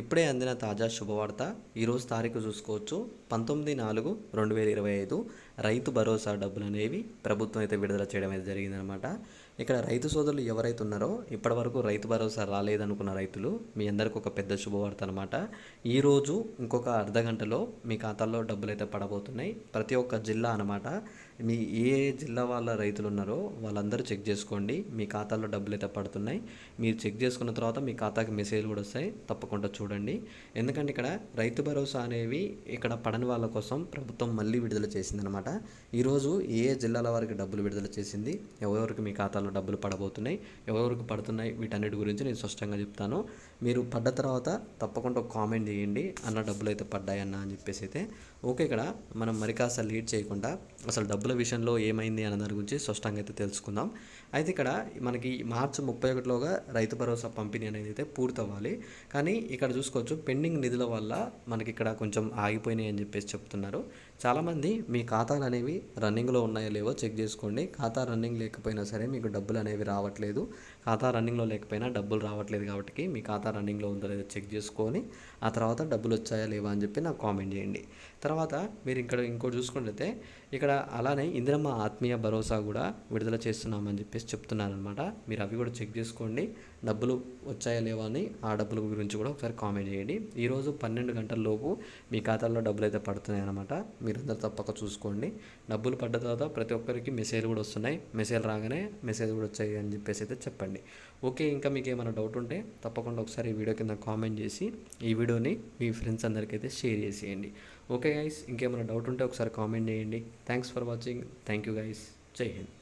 ఇప్పుడే అందిన తాజా శుభవార్త ఈరోజు తారీఖు చూసుకోవచ్చు. పంతొమ్మిది నాలుగు రెండు వేల ఇరవై ఐదు రైతు భరోసా డబ్బులు అనేవి ప్రభుత్వం అయితే విడుదల చేయడం అయితే జరిగిందనమాట ఇక్కడ రైతు సోదరులు ఎవరైతే ఉన్నారో ఇప్పటివరకు రైతు భరోసా రాలేదనుకున్న రైతులు మీ అందరికి ఒక పెద్ద శుభవార్త అనమాట ఈరోజు ఇంకొక అర్ధ గంటలో మీ ఖాతాల్లో డబ్బులు అయితే పడబోతున్నాయి. ప్రతి ఒక్క జిల్లా అనమాట మీ ఏ జిల్లా వాళ్ళ రైతులు ఉన్నారో వాళ్ళందరూ చెక్ చేసుకోండి. మీ ఖాతాల్లో డబ్బులు అయితే పడుతున్నాయి. మీరు చెక్ చేసుకున్న తర్వాత మీ ఖాతాకి మెసేజ్ కూడా వస్తాయి. తప్పకుండా చూడండి. చూడండి. ఎందుకంటే ఇక్కడ రైతు భరోసా అనేవి ఇక్కడ పడని వాళ్ళ కోసం ప్రభుత్వం మళ్ళీ విడుదల చేసిందనమాట ఈరోజు ఏ జిల్లాల వారికి డబ్బులు విడుదల చేసింది? ఎవరెవరికి మీ ఖాతాలో డబ్బులు పడబోతున్నాయి? ఎవరెవరికి పడుతున్నాయి? వీటన్నిటి గురించి నేను స్పష్టంగా చెప్తాను. మీరు పడ్డ తర్వాత తప్పకుండా ఒక కామెంట్ చేయండి. అన్న డబ్బులు అయితే పడ్డాయన్న అని చెప్పేసి అయితే. ఓకే ఇక్కడ మనం మరి కాస్త లీడ్ చేయకుండా అసలు డబ్బుల విషయంలో ఏమైంది అన్న దాని గురించి స్పష్టంగా అయితే తెలుసుకుందాం. అయితే ఇక్కడ మనకి మార్చి ముప్పై ఒకటిలోగా రైతు భరోసా పంపిణీ అనేది అయితే పూర్తవ్వాలి. కానీ ఇక్కడ ఇక్కడ చూసుకోవచ్చు. పెండింగ్ నిధుల వల్ల మనకి ఇక్కడ కొంచెం ఆగిపోయినాయి అని చెప్పేసి చెప్తున్నారు. చాలామంది మీ ఖాతాలు అనేవి రన్నింగ్లో ఉన్నాయో లేవో చెక్ చేసుకోండి. ఖాతా రన్నింగ్ లేకపోయినా సరే మీకు డబ్బులు అనేవి రావట్లేదు. ఖాతా రన్నింగ్లో లేకపోయినా డబ్బులు రావట్లేదు కాబట్టి మీ ఖాతా రన్నింగ్లో ఉందో లేదో చెక్ చేసుకొని ఆ తర్వాత డబ్బులు వచ్చాయా లేవా అని చెప్పి నాకు కామెంట్ చేయండి. తర్వాత మీరు ఇక్కడ ఇంకోటి చూసుకుంటే ఇక్కడ అలానే ఇందిరమ్మ ఆత్మీయ భరోసా కూడా విడుదల చేస్తున్నామని చెప్పేసి చెప్తున్నారనమాట మీరు అవి కూడా చెక్ చేసుకోండి. డబ్బులు వచ్చాయా లేవా అని ఆ డబ్బుల గురించి కూడా ఒకసారి కామెంట్ చేయండి. ఈరోజు పన్నెండు గంటల లోపు మీ ఖాతాల్లో డబ్బులు అయితే పడుతున్నాయి అనమాట మీరందరూ తప్పక చూసుకోండి. డబ్బులు పడ్డ తర్వాత ప్రతి ఒక్కరికి మెసేజ్ కూడా వస్తున్నాయి. మెసేజ్ రాగానే మెసేజ్ కూడా వచ్చాయి అని చెప్పేసి అయితే చెప్పండి. ఓకే ఇంకా మీకు ఏమైనా డౌట్ ఉంటే తప్పకుండా ఒకసారి ఈ వీడియో కింద కామెంట్ చేసి ఈ వీడియోని మీ ఫ్రెండ్స్ అందరికీ అయితే షేర్ చేసేయండి. ఓకే గైస్ ఇంకేమైనా డౌట్ ఉంటే ఒకసారి కామెంట్ చేయండి. Thanks for watching thank you guys Jai Hind.